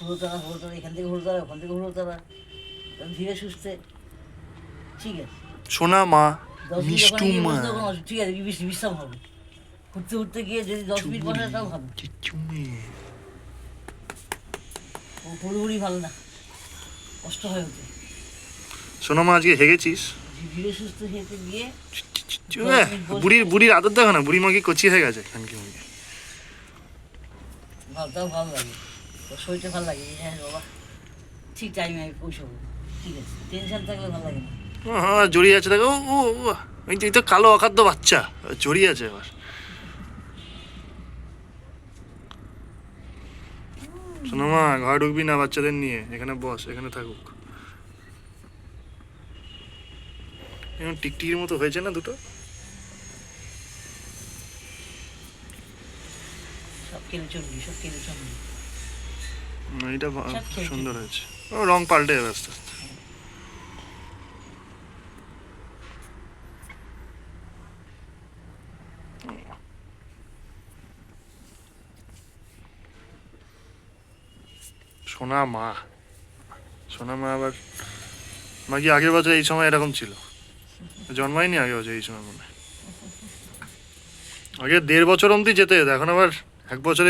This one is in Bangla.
হলো তারা হলো তারা এখান থেকে হলো তারা ওখান থেকে হলো তারা তখন ধীরে সুস্থে। ঠিক আছে। সোনা মা মিষ্টু মা। ঠিক আছে বিশ্রাম হবে। ঘুরতে ঘুরতে গিয়ে যদি দশ মিনিট বসে তাও চুমে ও পুরোপুরি ভালো না। কষ্ট হয়ে ওঠে সোনা মা আজকে হেগেছিস? ধীরে সুস্থ হেঁটে গিয়ে বুড়ির বুড়ির আদর দেখো না বুড়ি মাকে কচি হয়ে গেছে? খানকি মুখে ভালো তাও ভালো লাগে। শরীরটা ভালো লাগে হ্যাঁ বাবা ঠিক টাইমে আমি পৌঁছাবো ঠিক আছে টেনশন থাকলে ভালো লাগে না। হ্যাঁ জড়িয়ে আছে দেখো ও ও ও, এই তো- কালো অখাদ্য বাচ্চা জড়িয়ে আছে আবার শোনো মা ঘরে ঢুকবি না বাচ্চাদের নিয়ে এখানে বস এখানে থাকুক। এরকম টিকটিকির মতো হয়েছে না দুটো? সব কেনে চলবি সব কেনে চলবি। খেয়েছে। সুন্দর হয়েছে ও রং পাল্টে যাবে আস্তে আস্তে সোনা মা সোনা মা আবার মা কি আগের বছর এই সময় এরকম ছিল জন্মায়নি আগে বছর এই সময় মনে হয়। আগে দেড় বছর অবধি যেতে যেত এখন আবার এক বছরে